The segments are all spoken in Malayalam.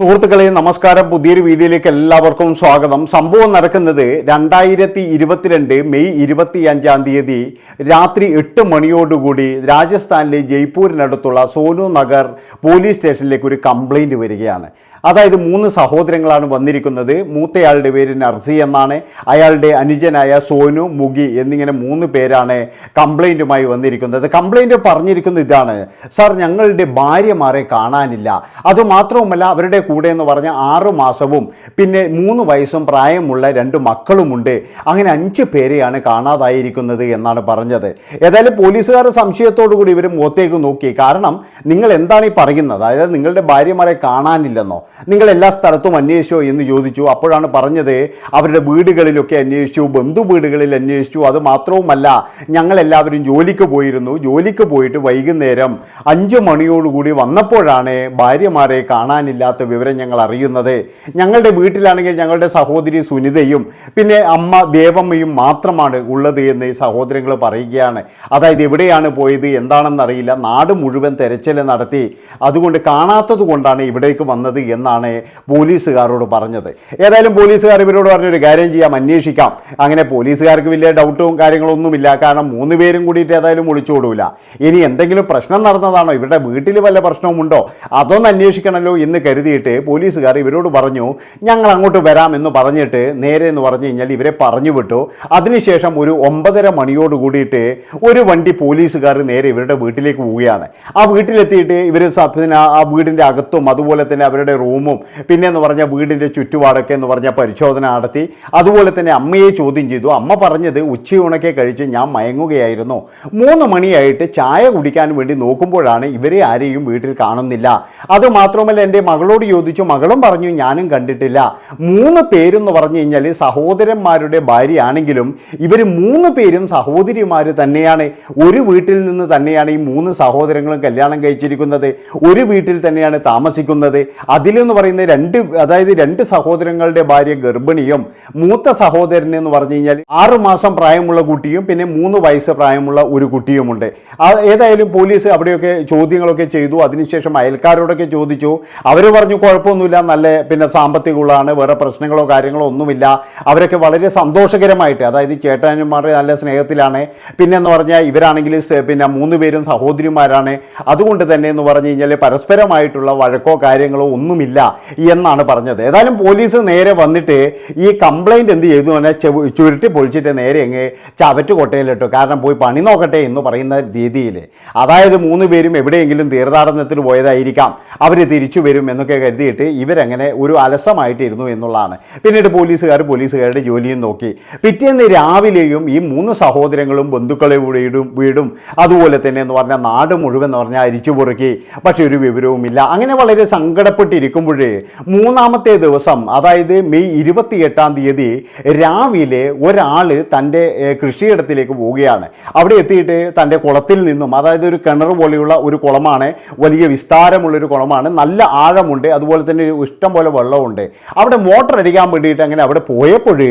സുഹൃത്തുക്കളെ നമസ്കാരം. പുതിയൊരു വീഡിയോയിലേക്ക് എല്ലാവർക്കും സ്വാഗതം. സംഭവം നടക്കുന്നത് രണ്ടായിരത്തി ഇരുപത്തിരണ്ട് മെയ് ഇരുപത്തി അഞ്ചാം തീയതി രാത്രി എട്ട് മണിയോടുകൂടി രാജസ്ഥാനിലെ ജയ്പൂരിനടുത്തുള്ള സോനു നഗർ പോലീസ് സ്റ്റേഷനിലേക്ക് ഒരു കംപ്ലൈന്റ് വരികയാണ്. അതായത് മൂന്ന് സഹോദരങ്ങളാണ് വന്നിരിക്കുന്നത്. മൂത്തയാളുടെ പേര് നർസി എന്നാണ്. അയാളുടെ അനുജനായ സോനു മുഗി എന്നിങ്ങനെ മൂന്ന് പേരാണ് കംപ്ലൈന്റുമായി വന്നിരിക്കുന്നത്. കംപ്ലൈന്റ് പറഞ്ഞിരിക്കുന്ന ഇതാണ്. സാർ ഞങ്ങളുടെ ഭാര്യമാരെ കാണാനില്ല. അതുമാത്രവുമല്ല അവരുടെ കൂടെ എന്ന് പറഞ്ഞ ആറു മാസവും പിന്നെ മൂന്ന് വയസ്സും പ്രായമുള്ള രണ്ട് മക്കളുമുണ്ട്. അങ്ങനെ അഞ്ച് പേരെയാണ് കാണാതായിരിക്കുന്നത് എന്നാണ് പറഞ്ഞത്. ഏതായാലും പോലീസുകാർ സംശയത്തോടു കൂടി ഇവർ മുഖത്തേക്ക് നോക്കി. കാരണം നിങ്ങൾ എന്താണ് ഈ പറയുന്നത്? അതായത് നിങ്ങളുടെ ഭാര്യമാരെ കാണാനില്ലെന്നോ? നിങ്ങൾ എല്ലാ സ്ഥലത്തും അന്വേഷിച്ചോ എന്ന് ചോദിച്ചു. അപ്പോഴാണ് പറഞ്ഞത് അവരുടെ വീടുകളിലൊക്കെ അന്വേഷിച്ചു ബന്ധു വീടുകളിൽ അന്വേഷിച്ചു. അത് മാത്രവുമല്ല ഞങ്ങളെല്ലാവരും ജോലിക്ക് പോയിരുന്നു. ജോലിക്ക് പോയിട്ട് വൈകുന്നേരം അഞ്ച് മണിയോടുകൂടി വന്നപ്പോഴാണ് ഭാര്യമാരെ കാണാനില്ലാത്ത വിവരം ഞങ്ങൾ അറിയുന്നത്. ഞങ്ങളുടെ വീട്ടിലാണെങ്കിൽ ഞങ്ങളുടെ സഹോദരി സുനിതയും പിന്നെ അമ്മ ദേവമ്മയും മാത്രമാണ് ഉള്ളത് എന്ന് സഹോദരങ്ങൾ പറയുകയാണ്. അതായത് എവിടെയാണ് പോയത് എന്താണെന്നറിയില്ല. നാട് മുഴുവൻ തെരച്ചിൽ നടത്തി. അതുകൊണ്ട് കാണാത്തത് കൊണ്ടാണ് ഇവിടേക്ക് വന്നത് എന്നാണ് പോലീസുകാരോട് പറഞ്ഞത്. ഏതായാലും പോലീസുകാർ ഇവരോട് പറഞ്ഞൊരു കാര്യം ചെയ്യാം അന്വേഷിക്കാം. അങ്ങനെ പോലീസുകാർക്ക് വലിയ ഡൗട്ടും കാര്യങ്ങളൊന്നുമില്ല. കാരണം മൂന്ന് പേരും കൂടിയിട്ട് ഏതായാലും ഒളിച്ചോടൂല ഇനി എന്തെങ്കിലും പ്രശ്നം നടന്നതാണോ? ഇവരുടെ വീട്ടിൽ വല്ല പ്രശ്നവുമുണ്ടോ? അതൊന്ന് അന്വേഷിക്കണമല്ലോ എന്ന് കരുതിയിട്ട് പോലീസുകാർ ഇവരോട് പറഞ്ഞു ഞങ്ങൾ അങ്ങോട്ട് വരാം എന്ന് പറഞ്ഞിട്ട് നേരെ എന്ന് പറഞ്ഞു കഴിഞ്ഞാൽ ഇവരെ പറഞ്ഞു വിട്ടു. അതിനുശേഷം ഒരു ഒമ്പതര മണിയോട് കൂടിയിട്ട് ഒരു വണ്ടി പോലീസുകാർ നേരെ ഇവരുടെ വീട്ടിലേക്ക് പോവുകയാണ്. ആ വീട്ടിലെത്തിയിട്ട് ഇവർ പിന്നെ ആ വീടിന്റെ അകത്തും അതുപോലെ തന്നെ അവരുടെ റൂമും പിന്നെ എന്ന് പറഞ്ഞാൽ വീടിന്റെ ചുറ്റുപാടൊക്കെ എന്ന് പറഞ്ഞാൽ പരിശോധന നടത്തി. അതുപോലെ തന്നെ അമ്മയെ ചോദ്യം ചെയ്തു. അമ്മ പറഞ്ഞത് ഉച്ചയൂണൊക്കെ കഴിച്ച് ഞാൻ മയങ്ങുകയായിരുന്നു. മൂന്ന് മണിയായിട്ട് ചായ കുടിക്കാൻ വേണ്ടി നോക്കുമ്പോഴാണ് ഇവരെ ആരെയും വീട്ടിൽ കാണുന്നില്ല. അതുമാത്രമല്ല എന്റെ മകളോട് ചോദിച്ചു. മകളും പറഞ്ഞു ഞാനും കണ്ടിട്ടില്ല. മൂന്ന് പേരെന്ന് പറഞ്ഞു കഴിഞ്ഞാൽ സഹോദരന്മാരുടെ ഭാര്യയാണെങ്കിലും ഇവർ മൂന്ന് പേരും സഹോദരിമാർ തന്നെയാണ്. ഒരു വീട്ടിൽ നിന്ന് തന്നെയാണ് ഈ മൂന്ന് സഹോദരങ്ങളും കല്യാണം കഴിച്ചിരിക്കുന്നത്. ഒരു വീട്ടിൽ തന്നെയാണ് താമസിക്കുന്നത്. അതിലെന്ന് പറയുന്ന രണ്ട് അതായത് രണ്ട് സഹോദരങ്ങളുടെ ഭാര്യ ഗർഭിണിയും മൂത്ത സഹോദരൻ എന്ന് പറഞ്ഞു കഴിഞ്ഞാൽ ആറ് മാസം പ്രായമുള്ള കുട്ടിയും പിന്നെ മൂന്ന് വയസ്സ് പ്രായമുള്ള ഒരു കുട്ടിയുമുണ്ട്. ഏതായാലും പോലീസ് അവിടെയൊക്കെ ചോദ്യങ്ങളൊക്കെ ചെയ്തു. അതിനുശേഷം അയൽക്കാരോടൊക്കെ ചോദിച്ചു. അവർ പറഞ്ഞു കുഴപ്പമൊന്നുമില്ല നല്ല പിന്നെ സാമ്പത്തികമുള്ളതാണ് വേറെ പ്രശ്നങ്ങളോ കാര്യങ്ങളോ ഒന്നുമില്ല. അവരൊക്കെ വളരെ സന്തോഷകരമായിട്ട് അതായത് ചേട്ടന്മാർ നല്ല സ്നേഹത്തിലാണ്. പിന്നെ എന്ന് പറഞ്ഞാൽ ഇവരാണെങ്കിൽ പിന്നെ മൂന്ന് പേരും സഹോദരിമാരാണ്. അതുകൊണ്ട് തന്നെ എന്ന് പറഞ്ഞു കഴിഞ്ഞാൽ പരസ്പരമായിട്ടുള്ള വഴക്കോ കാര്യങ്ങളോ ഒന്നുമില്ല. എന്നാണ് പറഞ്ഞത്. ഏതായാലും പോലീസ് നേരെ വന്നിട്ട് ഈ കംപ്ലൈന്റ് എന്ത് ചെയ്തു പറഞ്ഞാൽ ചുരുട്ടി പൊളിച്ചിട്ട് നേരെ അങ്ങ് ചവറ്റുകൊട്ടയിലിട്ടു. കാരണം പോയി പണി നോക്കട്ടെ എന്ന് പറയുന്ന രീതിയിൽ അതായത് മൂന്ന് പേരും എവിടെയെങ്കിലും തീർത്ഥാടനത്തിന് പോയതായിരിക്കാം. അവർ തിരിച്ചു വരും എന്നൊക്കെ കരുതിയിട്ട് ഇവരങ്ങനെ ഒരു അലസമായിട്ടിരുന്നു എന്നുള്ളതാണ്. പിന്നീട് പോലീസുകാർ പോലീസുകാരുടെ ജോലിയും നോക്കി. പിറ്റേന്ന് രാവിലെയും ഈ മൂന്ന് സഹോദരങ്ങളും ബന്ധുക്കളെ വീടും വീടും അതുപോലെ തന്നെ എന്ന് പറഞ്ഞാൽ നാട് മുഴുവൻ എന്ന് പറഞ്ഞാൽ അരിച്ചു പൊറുക്കി പക്ഷെ ഒരു വിവരവുമില്ല. അങ്ങനെ വളരെ സങ്കടപ്പെട്ടിരിക്കുമ്പോഴേ മൂന്നാമത്തെ ദിവസം അതായത് മെയ് ഇരുപത്തിയെട്ടാം തീയതി രാവിലെ ഒരാൾ തന്റെ കൃഷിയിടത്തിലേക്ക് പോവുകയാണ്. അവിടെ എത്തിയിട്ട് തന്റെ കുളത്തിൽ നിന്നും അതായത് ഒരു കിണർ പോലെയുള്ള ഒരു കുളമാണ് വലിയ വിസ്താരമുള്ളൊരു കുളമാണ് നല്ല ആഴമുണ്ട് അതുപോലെ തന്നെ ഇഷ്ടം പോലെ വെള്ളമുണ്ട്. അവിടെ മോട്ടർ അടിക്കാൻ വേണ്ടിയിട്ട് അങ്ങനെ അവിടെ പോയപ്പോഴേ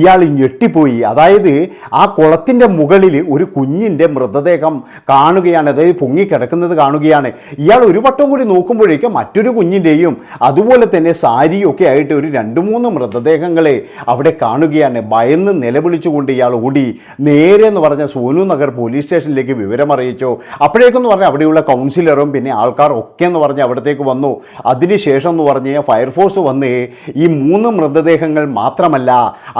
ഇയാൾ ഞെട്ടിപ്പോയി. അതായത് ആ കുളത്തിന്റെ മുകളിൽ ഒരു കുഞ്ഞിന്റെ മൃതദേഹം കാണുകയാണ് അതായത് പൊങ്ങിക്കിടക്കുന്നത് കാണുകയാണ്. ഇയാൾ ഒരു വട്ടം കൂടി നോക്കുമ്പോഴേക്കും മറ്റൊരു കുഞ്ഞിന്റെയും അതുപോലെ തന്നെ സാരിയൊക്കെ ആയിട്ട് ഒരു രണ്ട് മൂന്ന് മൃതദേഹങ്ങളെ അവിടെ കാണുകയാണ്. ഭയന്ന് നിലവിളിച്ചുകൊണ്ട് ഇയാൾ ഓടി നേരെ എന്ന് പറഞ്ഞ സോനു നഗർ പോലീസ് സ്റ്റേഷനിലേക്ക് വിവരം അറിയിച്ചു. അപ്പോഴേക്കെന്ന് പറഞ്ഞാൽ അവിടെയുള്ള കൗൺസിലറും പിന്നെ ആൾക്കാർ ഒക്കെ എന്ന് പറഞ്ഞ് അവിടത്തേക്ക് വന്നു. അതിനുശേഷം എന്ന് പറഞ്ഞ് ഫയർഫോഴ്സ് വന്ന് ഈ മൂന്ന് മൃതദേഹങ്ങൾ മാത്രമല്ല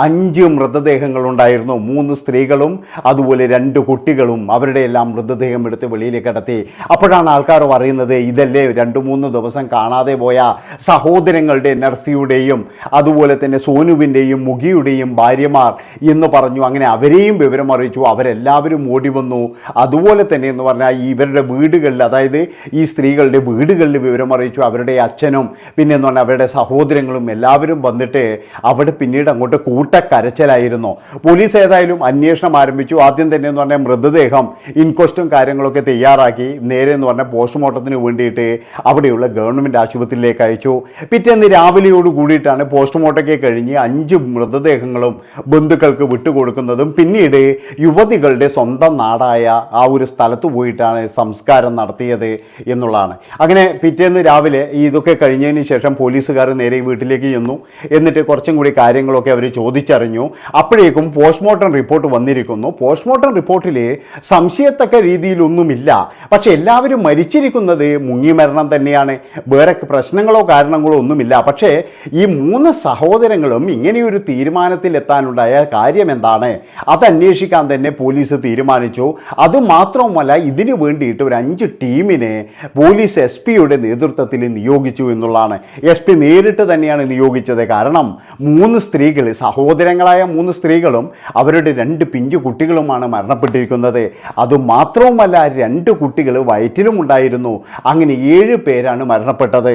അഞ്ച് മൃതദേഹങ്ങൾ ഉണ്ടായിരുന്നു മൂന്ന് സ്ത്രീകളും അതുപോലെ രണ്ട് കുട്ടികളും അവരുടെ എല്ലാം മൃതദേഹം എടുത്ത് വെളിയിലേക്ക് കടത്തി. അപ്പോഴാണ് ആൾക്കാർ പറയുന്നത് ഇതല്ലേ രണ്ട് മൂന്ന് ദിവസം കാണാതെ പോയ സഹോദരങ്ങളുടെ നർസിയുടെയും അതുപോലെ തന്നെ സോനുവിന്റെയും മുഖിയുടെയും ഭാര്യമാർ എന്ന് പറഞ്ഞു. അങ്ങനെ അവരെയും വിവരം അറിയിച്ചു. അവരെല്ലാവരും ഓടി വന്നു. അതുപോലെ തന്നെ എന്ന് പറഞ്ഞാൽ ഇവരുടെ വീടുകളിൽ അതായത് ഈ സ്ത്രീകളുടെ വീടുകളിൽ വിവരം അറിയിച്ചു. അവരുടെ അച്ഛനും പിന്നെ എന്ന് പറഞ്ഞാൽ അവരുടെ സഹോദരങ്ങളും എല്ലാവരും വന്നിട്ട് അവിടെ പിന്നീട് അങ്ങോട്ട് കൂട്ടക്കരച്ചിലായിരുന്നു. പോലീസ് ഏതായാലും അന്വേഷണം ആരംഭിച്ചു. ആദ്യം തന്നെ എന്ന് പറഞ്ഞാൽ മൃതദേഹം ഇൻക്വസ്റ്റും കാര്യങ്ങളൊക്കെ തയ്യാറാക്കി. നേരെ എന്ന് പറഞ്ഞാൽ പോസ്റ്റ്മോർട്ടത്തിന് വേണ്ടിയിട്ട് അവിടെയുള്ള ഗവൺമെന്റ് ആശുപത്രിയിലേക്ക് അയച്ചു പിറ്റേന്ന് രാവിലെയോട് കൂടിയിട്ടാണ് പോസ്റ്റ്മോർട്ടമൊക്കെ കഴിഞ്ഞ് അഞ്ച് മൃതദേഹങ്ങളും ബന്ധുക്കൾക്ക് വിട്ടുകൊടുക്കുന്നതും. പിന്നീട് യുവതികളുടെ സ്വന്തം നാടായ ആ ഒരു സ്ഥലത്ത് പോയിട്ടാണ് സംസ്കാരം നടത്തിയത് എന്നുള്ളതാണ്. അങ്ങനെ പിറ്റേന്ന് രാവിലെ ഇതൊക്കെ കഴിഞ്ഞതിന് ശേഷം പോലീസുകാർ നേരെ വീട്ടിലേക്ക് ചെന്നു. എന്നിട്ട് കുറച്ചും കൂടി കാര്യങ്ങളൊക്കെ അവർ ചോദിച്ചറിഞ്ഞു. അപ്പോഴേക്കും പോസ്റ്റ്മോർട്ടം റിപ്പോർട്ട് വന്നിരിക്കുന്നു. പോസ്റ്റ്മോർട്ടം റിപ്പോർട്ടിൽ സംശയത്തക്ക രീതിയിലൊന്നുമില്ല. പക്ഷെ എല്ലാവരും മരിച്ചിരിക്കുന്നത് മുങ്ങിമരണം തന്നെയാണ്. വേറെ പ്രശ്നങ്ങളോ കാരണങ്ങളോ ഒന്നുമില്ല. പക്ഷേ ഈ മൂന്ന് സഹോദരങ്ങളും ഇങ്ങനെയൊരു തീരുമാനത്തിൽ എത്താനുണ്ടായ കാര്യം എന്താണ് അതന്വേഷിക്കാൻ തന്നെ പോലീസ് തീരുമാനിച്ചു. അതുമാത്രവുമല്ല ഇതിനു വേണ്ടിയിട്ട് ഒരു അഞ്ച് ടീമിനെ പോലീസ് എസ് പിയുടെ നേതൃത്വത്തിൽ നിയോഗിച്ചു എന്നുള്ളതാണ്. എസ് പി നേരിട്ട് തന്നെയാണ് നിയോഗിച്ചത്. കാരണം മൂന്ന് സ്ത്രീകൾ സഹോദരങ്ങളായ മൂന്ന് സ്ത്രീകളും അവരുടെ രണ്ട് പിഞ്ചു കുട്ടികളുമാണ് മരണപ്പെട്ടിരിക്കുന്നത്. അതുമാത്രവുമല്ല രണ്ട് കുട്ടികൾ വയറ്റിലും ഉണ്ടായിരുന്നു അങ്ങനെ ഏഴ് പേരാണ് മരണപ്പെട്ടത്.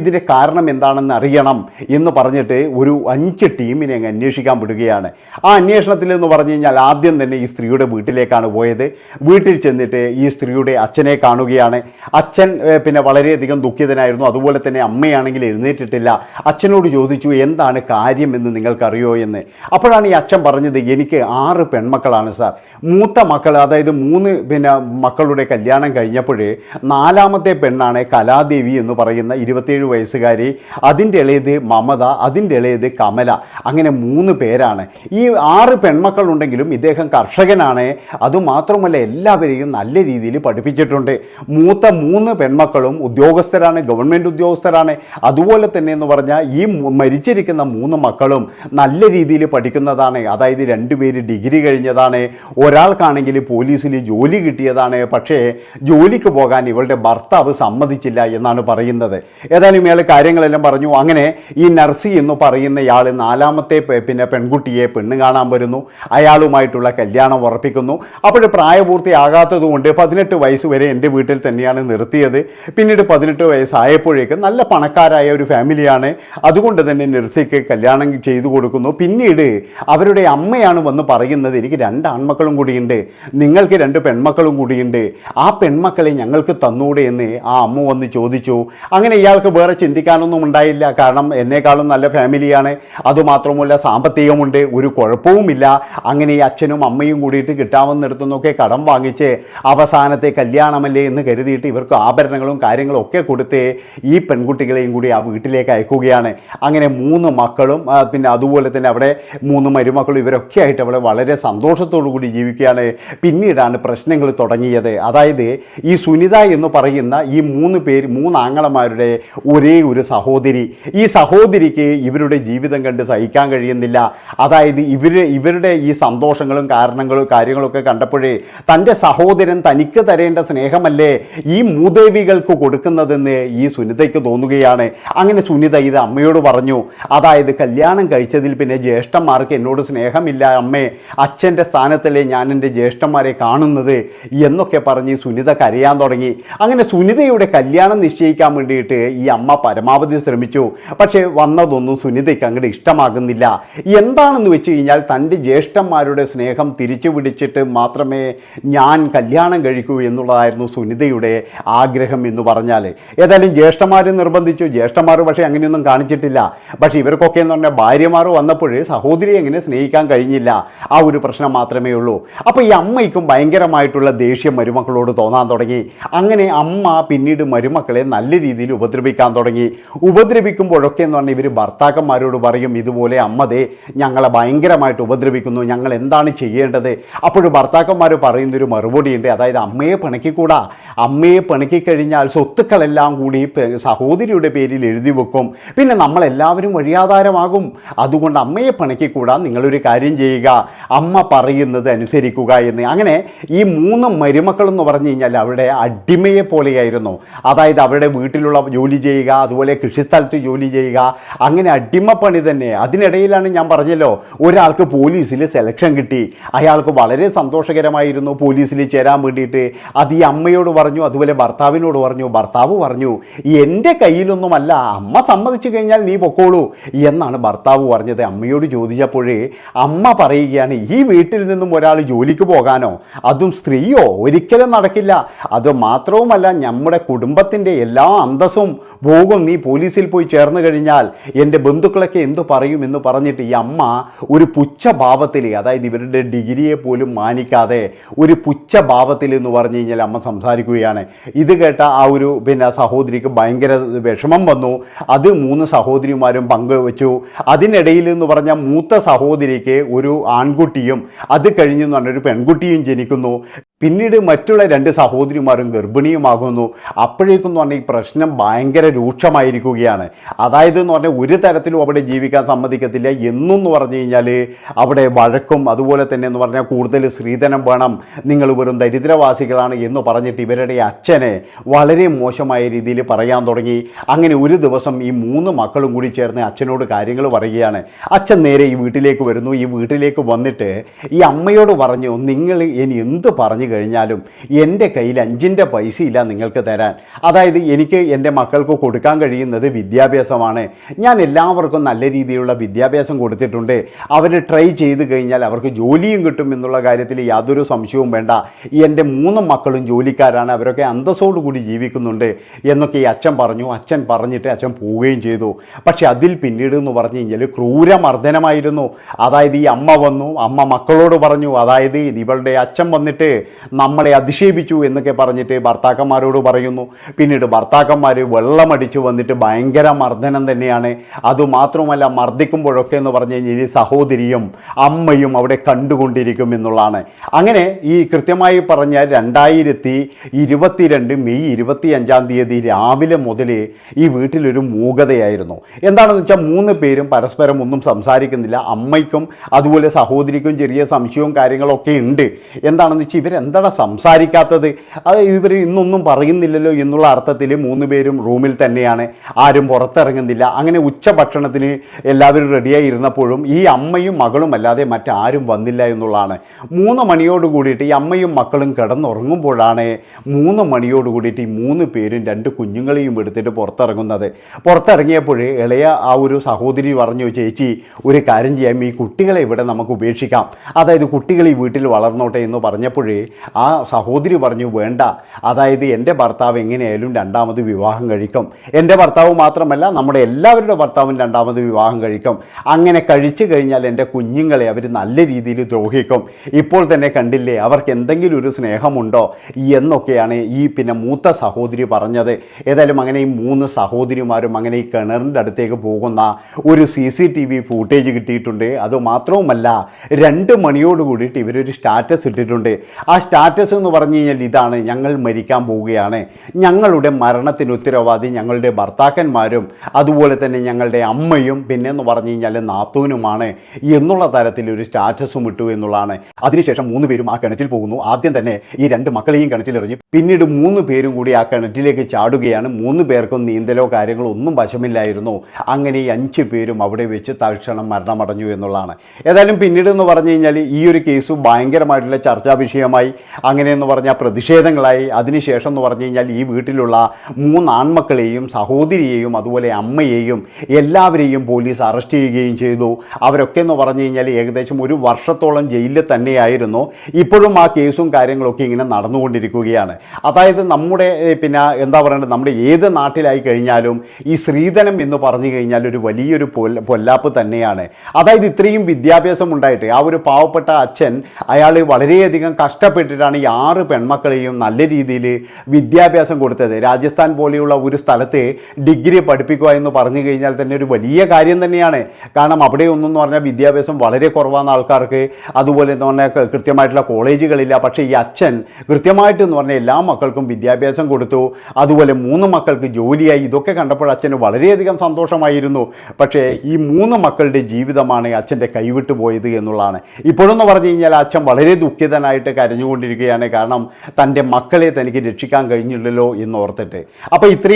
ഇതിന്റെ കാരണം എന്താണെന്ന് അറിയണം എന്ന് പറഞ്ഞിട്ട് ഒരു അഞ്ച് ടീമിനെ അങ്ങ് അന്വേഷിക്കാൻ വിടുകയാണ്. ആ അന്വേഷണത്തിൽ എന്ന് പറഞ്ഞു കഴിഞ്ഞാൽ ആദ്യം തന്നെ ഈ സ്ത്രീയുടെ വീട്ടിലേക്കാണ് പോയത്. വീട്ടിൽ ചെന്നിട്ട് ഈ സ്ത്രീയുടെ അച്ഛനെ കാണുകയാണ്. അച്ഛൻ പിന്നെ വളരെയധികം ദുഃഖിതനായിരുന്നു. അതുപോലെ തന്നെ അമ്മയാണെങ്കിൽ എഴുന്നേറ്റിട്ടില്ല. അച്ഛനോട് ചോദിച്ചു എന്താണ് കാര്യം എന്ന് നിങ്ങൾക്കറിയോ എന്ന്? അപ്പോഴാണ് ഈ അച്ഛൻ പറഞ്ഞത് എനിക്ക് ആറ് പെൺമക്കളാണ് സാർ. മൂത്ത മക്കൾ അതായത് മൂന്ന് പിന്നെ മക്കളുടെ കല്യാണം കഴിഞ്ഞപ്പോഴേ നാലാമത്തെ പെണ്ണാണ് കലാദേവി എന്ന് പറയുന്ന ഇരുപത്തേഴ് വയസ്സുകാരി അതിന്റെ ഇളയത് മമത അതിന്റെ ഇളയത് കമല അങ്ങനെ മൂന്ന് പേരാണ്. ഈ ആറ് പെൺമക്കളുണ്ടെങ്കിലും ഇദ്ദേഹം കർഷകനാണ്. അതുമാത്രമല്ല എല്ലാവരെയും നല്ല രീതിയിൽ പഠിപ്പിച്ചിട്ടുണ്ട്. മൂത്ത മൂന്ന് പെൺമക്കളും ഉദ്യോഗസ്ഥരാണ് ഗവൺമെന്റ് ഉദ്യോഗസ്ഥരാണ്. അതുപോലെ തന്നെ എന്ന് പറഞ്ഞാൽ ഈ മരിച്ചിരിക്കുന്ന മൂന്ന് മക്കളും നല്ല രീതിയിൽ പഠിക്കുന്നതാണ്. അതായത് രണ്ടുപേര് ഡിഗ്രി കഴിഞ്ഞതാണ്. ഒരാൾക്കാണെങ്കിൽ പോലീസിൽ ജോലി കിട്ടിയതാണ്. പക്ഷേ ജോലിക്ക് പോകാൻ ഇവളുടെ ഭർത്താവ് സമ്മതിച്ചില്ല എന്നാണ് പറയുന്നത്. ഏതായാലും ഇയാൾ കാര്യങ്ങളെല്ലാം പറഞ്ഞു. അങ്ങനെ ഈ നർസി എന്ന് പറയുന്ന ഇയാൾ നാലാമത്തെ പിന്നെ പെൺകുട്ടിയെ പെണ്ണ് കാണാൻ വരുന്നു. അയാളുമായിട്ടുള്ള കല്യാണം ഉറപ്പിക്കുന്നു. അപ്പോൾ പ്രായപൂർത്തിയാകാത്തത് കൊണ്ട് പതിനെട്ട് വയസ്സ് വരെ എന്റെ വീട്ടിൽ തന്നെയാണ് നിർത്തിയത്. പിന്നീട് പതിനെട്ട് വയസ്സായപ്പോഴേക്കും നല്ല പണക്കാരായ ഒരു ഫാമിലിയാണ്. അതുകൊണ്ട് തന്നെ നർസിക്ക് കല്യാണം ചെയ്തു കൊടുക്കുന്നു. പിന്നീട് അവരുടെ അമ്മയാണ് വന്ന് പറയുന്നത് എനിക്ക് രണ്ട് ആൺമക്കളും കൂടിയുണ്ട്. നിങ്ങൾക്ക് രണ്ട് പെൺമക്കളും കൂടിയുണ്ട്. ആ പെൺമക്കളെ ഞങ്ങൾക്ക് തന്നൂടെ എന്ന് ആ അമ്മ വന്ന് ചോദിച്ചു. അങ്ങനെ ഇയാൾക്ക് വേറെ ചിന്തിക്കാനൊന്നും ഉണ്ടായില്ല. കാരണം എന്നെക്കാളും നല്ല ഫാമിലിയാണ് അതുമാത്രമല്ല സാമ്പത്തികമുണ്ട്. ഒരു കുഴപ്പവുമില്ല. അങ്ങനെ ഈ അച്ഛനും അമ്മയും കൂടിയിട്ട് കിട്ടാവുന്നിടത്തുനിന്നൊക്കെ കടം വാങ്ങിച്ച് അവസാനത്തെ കല്യാണമല്ലേ എന്ന് കരുതിയിട്ട് ഇവർക്ക് ആഭരണങ്ങളും കാര്യങ്ങളും ഒക്കെ കൊടുത്ത് ഈ പെൺകുട്ടികളെയും കൂടി ആ വീട്ടിലേക്ക് അയക്കുകയാണ്. അങ്ങനെ മൂന്ന് മക്കളും പിന്നെ അതുപോലെ തന്നെ അവിടെ മൂന്ന് മരുമക്കളും ഇവരൊക്കെ ആയിട്ട് അവിടെ വളരെ സന്തോഷത്തോടു കൂടി ജീവിക്കുകയാണ്. പിന്നീടാണ് പ്രശ്നങ്ങൾ തുടങ്ങിയത്. അതായത് ഈ സുനിത എന്ന് പറയുന്ന ഈ മൂന്ന് പേര് മൂന്ന് ആങ്ങളമാരുടെ ഒരേ ഒരു സഹോദരി. ഈ സഹോദരിക്ക് ഇവരുടെ ജീവിതം കണ്ട് സഹിക്കാൻ കഴിയുന്നില്ല. അതായത് ഇവർ ഇവരുടെ ഈ സന്തോഷങ്ങളും കാരണങ്ങളും കാര്യങ്ങളൊക്കെ കണ്ടപ്പോഴേ തന്റെ സഹോദരൻ തനിക്ക് തരേണ്ട സ്നേഹമല്ലേ ഈ മൂദേവികൾക്ക് കൊടുക്കുന്നതെന്ന് ഈ സുനിതയ്ക്ക് തോന്നുകയാണ്. അങ്ങനെ സുനിത ഇത് അമ്മയോട് പറഞ്ഞു അതായത് കല്യാണം കഴിച്ചതിൽ പിന്നെ ജ്യേഷ്ഠന്മാർക്ക് എന്നോട് സ്നേഹമില്ല അമ്മേ. അച്ഛന്റെ സ്ഥാനത്തല്ലേ ഞാൻ എന്റെ ജ്യേഷ്ഠന്മാരെ കാണുന്നത് എന്നൊക്കെ പറഞ്ഞ് സുനിത കരയാൻ തുടങ്ങി. അങ്ങനെ സുനിതയുടെ കല്യാണം നിശ്ചയിക്കാൻ വേണ്ടിയിട്ട് ഈ അമ്മ പരമാവധി ശ്രമിച്ചു. പക്ഷേ വന്നതൊന്നും സുനിതയ്ക്ക് അങ്ങോട്ട് ഇഷ്ടമാകുന്നില്ല. എന്താണെന്ന് വെച്ച് കഴിഞ്ഞാൽ തന്റെ ജ്യേഷ്ഠന്മാരുടെ സ്നേഹം തിരിച്ചു പിടിച്ചിട്ട് മാത്രമേ ഞാൻ കല്യാണം കഴിക്കൂ എന്നുള്ളതായിരുന്നു സുനിതയുടെ ആഗ്രഹം എന്ന് പറഞ്ഞാൽ ഏതായാലും ജ്യേഷ്ഠന്മാർ നിർബന്ധിച്ചു. ജ്യേഷ്ഠന്മാർ പക്ഷേ അങ്ങനെയൊന്നും കാണിച്ചിട്ടില്ല. പക്ഷേ ഇവർക്കൊക്കെ എന്ന് പറഞ്ഞാൽ ഭാര്യമാർ വന്നപ്പോൾ സഹോദരി എങ്ങനെ സ്നേഹിക്കാൻ കഴിഞ്ഞില്ല? ആ ഒരു പ്രശ്നം മാത്രമേ ഉള്ളൂ. അപ്പോൾ ഈ അമ്മയ്ക്കും ഭയങ്കരമായിട്ടുള്ള ദേഷ്യം മരുമക്കളോട് തോന്നാൻ തുടങ്ങി. അങ്ങനെ അമ്മ പിന്നീട് മരുമക്കളെ നല്ല രീതിയിൽ ഉപദ്രവിക്കാൻ തുടങ്ങി. ഉപദ്രവിക്കുമ്പോഴൊക്കെ എന്ന് പറഞ്ഞാൽ ഇവർ ഭർത്താക്കന്മാരോട് പറയും ഇതുപോലെ അമ്മതേ ഞങ്ങളെ ഭയങ്കരമായിട്ട് ഉപദ്രവിക്കുന്നു. ഞങ്ങൾ എന്താണ് ചെയ്യേണ്ടത്? അപ്പോഴും ഭർത്താക്കന്മാർ പറയുന്നൊരു മറുപടിയുണ്ട്. അതായത് അമ്മയെ പിണക്കിക്കൂടാ. അമ്മയെ പിണക്കിക്കഴിഞ്ഞാൽ സ്വത്തുക്കളെല്ലാം കൂടി സഹോദരിയുടെ പേരിൽ എഴുതി വെക്കും. പിന്നെ നമ്മളെല്ലാവരും വഴിയാധാരമാകും. അതുകൊണ്ട് അമ്മയെ പിണക്കിക്കൂടാ. നിങ്ങളൊരു കാര്യം ചെയ്യുക. അമ്മ പറയുന്നത് അനുസരിക്കുക എന്ന്. അങ്ങനെ ഈ മൂന്ന് മരുമക്കൾ എന്ന് പറഞ്ഞു കഴിഞ്ഞാൽ അവരുടെ അടിമയെ പോലെയായിരുന്നു. അതായത് അവരുടെ വീട്ടിലുള്ള ജോലി ചെയ്യുക അതുപോലെ കൃഷിസ്ഥലത്ത് ജോലി ചെയ്യുക അങ്ങനെ അടിമപ്പണി തന്നെ. അതിനിടയിലാണ് ഞാൻ പറഞ്ഞല്ലോ ഒരാൾക്ക് പോലീസിൽ സെലക്ഷൻ കിട്ടി. അയാൾക്ക് വളരെ സന്തോഷകരമായിരുന്നു പോലീസിൽ ചേരാൻ വേണ്ടിയിട്ട്. അത് ഈ അമ്മയോട് പറഞ്ഞു അതുപോലെ ഭർത്താവിനോട് പറഞ്ഞു ഭർത്താവ് പറഞ്ഞു എന്റെ കയ്യിലൊന്നുമല്ല അമ്മ സമ്മതിച്ചു കഴിഞ്ഞാൽ നീ പൊക്കോളൂ എന്നാണ് ഭർത്താവ് പറഞ്ഞത്. അമ്മയോട് ചോദിച്ചപ്പോഴേ അമ്മ പറയുകയാണ് ഈ വീട്ടിൽ നിന്നും ഒരാൾ ജോലിക്ക് പോകാനോ? അതും സ്ത്രീയോ? ഒരിക്കലും നടക്കില്ല. അത് മാത്രവുമല്ല നമ്മുടെ കുടുംബത്തിന്റെ എല്ലാ അന്തസ്സും പോകും നീ പോലീസിൽ പോയി ചേർന്ന് കഴിഞ്ഞാൽ എന്റെ ബന്ധുക്കളൊക്കെ എന്തു പറയും എന്ന് പറഞ്ഞിട്ട് ഈ അമ്മ ഒരു പുച്ഛഭാവത്തിൽ അതായത് ഇവരുടെ ഡിഗ്രിയെ പോലും മാനിക്കാതെ ഒരു പുച്ഛഭാവത്തിൽ എന്ന് പറഞ്ഞു കഴിഞ്ഞാൽ അമ്മ സംസാരിക്കുകയാണ്. ഇത് കേട്ട ആ ഒരു പിന്നെ സഹോദരിക്ക് ഭയങ്കര വിഷമം വന്നു. അത് മൂന്ന് സഹോദരിമാരും പങ്കുവച്ചു. അതിനിടയിൽ എന്ന് പറഞ്ഞാൽ മൂത്ത സഹോദരിക്ക് ഒരു ആൺകുട്ടിയും അത് കഴിഞ്ഞെന്ന് പറഞ്ഞൊരു പെൺകുട്ടിയും ജനിക്കുന്നു. പിന്നീട് മറ്റുള്ള രണ്ട് സഹോദരിമാരും ഗർഭിണിയുമാകുന്നു. അപ്പോഴേക്കും എന്ന് പറഞ്ഞാൽ ഈ പ്രശ്നം ഭയങ്കര രൂക്ഷമായിരിക്കുകയാണ്. അതായത് എന്ന് പറഞ്ഞാൽ ഒരു തരത്തിലും അവിടെ ജീവിക്കാൻ സമ്മതിക്കത്തില്ല. എന്നും എന്ന് പറഞ്ഞു കഴിഞ്ഞാൽ അവിടെ വഴക്കും അതുപോലെ തന്നെ എന്ന് പറഞ്ഞാൽ കൂടുതൽ സ്ത്രീധനം വേണം. നിങ്ങൾ വെറും ദരിദ്രവാസികളാണ് എന്ന് പറഞ്ഞിട്ട് ഇവരുടെ അച്ഛനെ വളരെ മോശമായ രീതിയിൽ പറയാൻ തുടങ്ങി. അങ്ങനെ ഒരു ദിവസം ഈ മൂന്ന് മക്കളും കൂടി ചേർന്ന് അച്ഛനോട് കാര്യങ്ങൾ പറയുകയാണ്. അച്ഛൻ നേരെ ഈ വീട്ടിലേക്ക് വരുന്നു. ഈ വീട്ടിലേക്ക് വന്നിട്ട് ഈ അമ്മയോട് പറഞ്ഞു നിങ്ങൾ ഇനി എന്ത് പറഞ്ഞു കഴിഞ്ഞാലും എന്റെ കയ്യിൽ അഞ്ചിന്റെ പൈസ ഇല്ല നിങ്ങൾക്ക് തരാൻ. അതായത് എനിക്ക് എന്റെ മക്കൾക്ക് കൊടുക്കാൻ കഴിയുന്നത് വിദ്യാഭ്യാസമാണ്. ഞാൻ എല്ലാവർക്കും നല്ല രീതിയിലുള്ള വിദ്യാഭ്യാസം കൊടുത്തിട്ടുണ്ട്. അവർ ട്രൈ ചെയ്ത് കഴിഞ്ഞാൽ അവർക്ക് ജോലിയും കിട്ടും എന്നുള്ള കാര്യത്തിൽ യാതൊരു സംശയവും വേണ്ട. എന്റെ മൂന്ന് മക്കളും ജോലിക്കാരാണ്. അവരൊക്കെ അന്തസ്സോടുകൂടി ജീവിക്കുന്നുണ്ട് എന്നൊക്കെ ഈ അച്ഛൻ പറഞ്ഞു. അച്ഛൻ പറഞ്ഞിട്ട് അച്ഛൻ പോവുകയും ചെയ്തു. പക്ഷേ അതിൽ പിന്നീട് എന്ന് പറഞ്ഞു കഴിഞ്ഞാൽ ക്രൂരമർദ്ദനമായിരുന്നു. അതായത് ഈ അമ്മ വന്നു. അമ്മ മക്കളോട് പറഞ്ഞു. അതായത് ഇവളുടെ അച്ഛൻ വന്നിട്ട് നമ്മളെ അധിക്ഷേപിച്ചു എന്നൊക്കെ പറഞ്ഞിട്ട് ഭർത്താക്കന്മാരോട് പറയുന്നു. പിന്നീട് ഭർത്താക്കന്മാർ വെള്ളമടിച്ചു വന്നിട്ട് ഭയങ്കര മർദ്ദനം തന്നെയാണ്. അതുമാത്രമല്ല മർദ്ദിക്കുമ്പോഴൊക്കെ എന്ന് പറഞ്ഞു കഴിഞ്ഞാൽ ഈ സഹോദരിയും അമ്മയും അവിടെ കണ്ടുകൊണ്ടിരിക്കും എന്നുള്ളതാണ്. അങ്ങനെ ഈ കൃത്യമായി പറഞ്ഞാൽ രണ്ടായിരത്തി ഇരുപത്തിരണ്ട് മെയ് ഇരുപത്തി അഞ്ചാം തീയതി രാവിലെ മുതൽ ഈ വീട്ടിലൊരു മൂകതയായിരുന്നു. എന്താണെന്ന് വെച്ചാൽ മൂന്ന് പേരും പരസ്പരം ഒന്നും സംസാരിക്കുന്നില്ല. അമ്മയ്ക്കും അതുപോലെ സഹോദരിക്കും ചെറിയ സംശയവും കാര്യങ്ങളൊക്കെ ഉണ്ട്. എന്താണെന്ന് വെച്ചാൽ ഇവരെന്താണ് സംസാരിക്കാത്തത്? അത് ഇവർ ഇന്നൊന്നും പറയുന്നില്ലല്ലോ എന്നുള്ള അർത്ഥത്തിൽ മൂന്ന് പേരും റൂമിൽ തന്നെയാണ്. ആരും പുറത്തിറങ്ങുന്നില്ല. അങ്ങനെ ഉച്ചഭക്ഷണത്തിന് എല്ലാവരും റെഡിയായി ഇരുന്നപ്പോഴും ഈ അമ്മയും മകളും അല്ലാതെ മറ്റാരും വന്നില്ല എന്നുള്ളതാണ്. മൂന്ന് മണിയോട് കൂടിയിട്ട് ഈ അമ്മയും മക്കളും കിടന്നുറങ്ങുമ്പോഴാണ് മൂന്ന് മണിയോട് കൂടിയിട്ട് ഈ മൂന്ന് പേരും രണ്ട് കുഞ്ഞുങ്ങളെയും എടുത്തിട്ട് പുറത്തിറങ്ങുന്നത്. പുറത്തിറങ്ങിയപ്പോൾ ഇളയ ആ ഒരു സഹോദരി പറഞ്ഞു ചേച്ചി ഒരു കാര്യം ചെയ്യാം. ഈ കുട്ടികളെ ഇവിടെ നമുക്ക് ഉപേക്ഷിക്കാം. അതായത് കുട്ടികൾ ഈ വീട്ടിൽ വളർന്നോട്ടെ എന്ന് പറഞ്ഞപ്പോഴേ ആ സഹോദരി പറഞ്ഞു വേണ്ട. അതായത് എന്റെ ഭർത്താവ് എങ്ങനെയായാലും രണ്ടാമത് വിവാഹം കഴിക്കും. എന്റെ ഭർത്താവ് മാത്രമല്ല നമ്മുടെ എല്ലാവരുടെ ഭർത്താവും രണ്ടാമത് വിവാഹം കഴിക്കും. അങ്ങനെ കഴിച്ചു കഴിഞ്ഞാൽ എന്റെ കുഞ്ഞുങ്ങളെ അവർ നല്ല രീതിയിൽ ദ്രോഹിക്കും. ഇപ്പോൾ തന്നെ കണ്ടില്ലേ അവർക്ക് എന്തെങ്കിലും ഒരു സ്നേഹമുണ്ടോ എന്നൊക്കെയാണ് ഈ പിന്നെ മൂത്ത സഹോദരി പറഞ്ഞത്. ഏതായാലും അങ്ങനെ ഈ മൂന്ന് സഹോദരിമാരും അങ്ങനെ ഈ കിണറിന്റെ അടുത്തേക്ക് പോകുന്ന ഒരു C C T V footage കിട്ടിയിട്ടുണ്ട്. അതുമാത്രവുമല്ല രണ്ട് മണിയോട് കൂടിയിട്ട് ഇവരൊരു സ്റ്റാറ്റസ് ഇട്ടിട്ടുണ്ട്. ആ സ്റ്റാറ്റസ് എന്ന് പറഞ്ഞു കഴിഞ്ഞാൽ ഇതാണ് ഞങ്ങൾ മരിക്കാൻ പോവുകയാണ്. ഞങ്ങളുടെ മരണത്തിന് ഉത്തരവാദി ഞങ്ങളുടെ ഭർത്താക്കന്മാരും അതുപോലെ തന്നെ ഞങ്ങളുടെ അമ്മയും പിന്നെ എന്ന് പറഞ്ഞു കഴിഞ്ഞാൽ നാത്തൂനുമാണ് എന്നുള്ള തരത്തിൽ ഒരു സ്റ്റാറ്റസും ഇട്ടു എന്നുള്ളതാണ്. അതിനുശേഷം മൂന്ന് പേരും ആ കിണറ്റിൽ പോകുന്നു. ആദ്യം തന്നെ ഈ രണ്ട് മക്കളെയും കിണറ്റിലെറിഞ്ഞു. പിന്നീട് മൂന്ന് പേരും കൂടി ആ കിണറ്റിലേക്ക് ചാടുകയാണ്. മൂന്ന് പേർക്കും നീന്തലോ കാര്യങ്ങളോ ഒന്നും വശമില്ലായിരുന്നു. അങ്ങനെ ഈ അഞ്ച് പേരും അവിടെ വെച്ച് തൽക്ഷണം മരണമടഞ്ഞു എന്നുള്ളതാണ്. ഏതായാലും പിന്നീട് എന്ന് പറഞ്ഞു കഴിഞ്ഞാൽ ഈ ഒരു കേസ് ഭയങ്കരമായിട്ടുള്ള ചർച്ചാ വിഷയമായി. അങ്ങനെയെന്ന് പറഞ്ഞാൽ പ്രതിഷേധങ്ങളായി. അതിനുശേഷം എന്ന് പറഞ്ഞു കഴിഞ്ഞാൽ ഈ വീട്ടിലുള്ള മൂന്ന് ആൺമക്കളെയും സഹോദരിയെയും അതുപോലെ അമ്മയെയും എല്ലാവരെയും പോലീസ് അറസ്റ്റ് ചെയ്യുകയും ചെയ്തു. അവരൊക്കെ എന്ന് പറഞ്ഞു കഴിഞ്ഞാൽ ഏകദേശം ഒരു വർഷത്തോളം ജയിലിൽ തന്നെയായിരുന്നു. ഇപ്പോഴും ആ കേസും കാര്യങ്ങളൊക്കെ ഇങ്ങനെ നടന്നുകൊണ്ടിരിക്കുകയാണ്. അതായത് നമ്മുടെ പിന്നെ എന്താ പറയേണ്ടത് നമ്മുടെ ഏത് നാട്ടിലായി കഴിഞ്ഞാലും ഈ സ്ത്രീധനം എന്ന് പറഞ്ഞു കഴിഞ്ഞാൽ ഒരു വലിയൊരു പൊല്ല പൊല്ലാപ്പ് തന്നെയാണ്. അതായത് ഇത്രയും വിദ്യാഭ്യാസം ഉണ്ടായിട്ട് ആ ഒരു പാവപ്പെട്ട അച്ഛൻ അയാൾ വളരെയധികം കഷ്ടപ്പെട്ടിട്ടാണ് ഈ ആറ് പെൺമക്കളെയും നല്ല രീതിയിൽ വിദ്യാഭ്യാസം കൊടുത്തത്. രാജസ്ഥാൻ പോലെയുള്ള ഒരു സ്ഥലത്ത് ഡിഗ്രി പഠിപ്പിക്കുക എന്ന് പറഞ്ഞു കഴിഞ്ഞാൽ തന്നെ ഒരു വലിയ കാര്യം തന്നെയാണ്. കാരണം അവിടെ ഒന്നെന്ന് പറഞ്ഞാൽ വിദ്യാഭ്യാസം വളരെ കുറവാണ് ആൾക്കാർക്ക്. അതുപോലെ എന്ന് പറഞ്ഞാൽ കൃത്യമായിട്ടുള്ള കോളേജുകളില്ല. പക്ഷേ ഈ അച്ഛൻ കൃത്യമായിട്ട് എന്ന് പറഞ്ഞാൽ എല്ലാ മക്കൾക്കും വിദ്യാഭ്യാസം കൊടുത്തു. അതുപോലെ മൂന്ന് മക്കൾക്ക് ജോലിയായി. ഇതൊക്കെ കണ്ടപ്പോൾ അച്ഛന് വളരെയധികം സന്തോഷമായിരുന്നു. പക്ഷേ ഈ മൂന്ന് മക്കളുടെ ജീവിതമാണ് അച്ഛന്റെ കൈവിട്ടു പോയത് എന്നുള്ളതാണ്. ഇപ്പോഴെന്ന് പറഞ്ഞു കഴിഞ്ഞാൽ അച്ഛൻ വളരെ ദുഃഖിതനായിട്ട് കരഞ്ഞുകൊണ്ടിരിക്കുകയാണ്. കാരണം തന്റെ മക്കളെ തനിക്ക് രക്ഷിക്കാൻ കഴിഞ്ഞില്ലല്ലോ എന്ന് ഓർത്തിട്ട്. അപ്പോൾ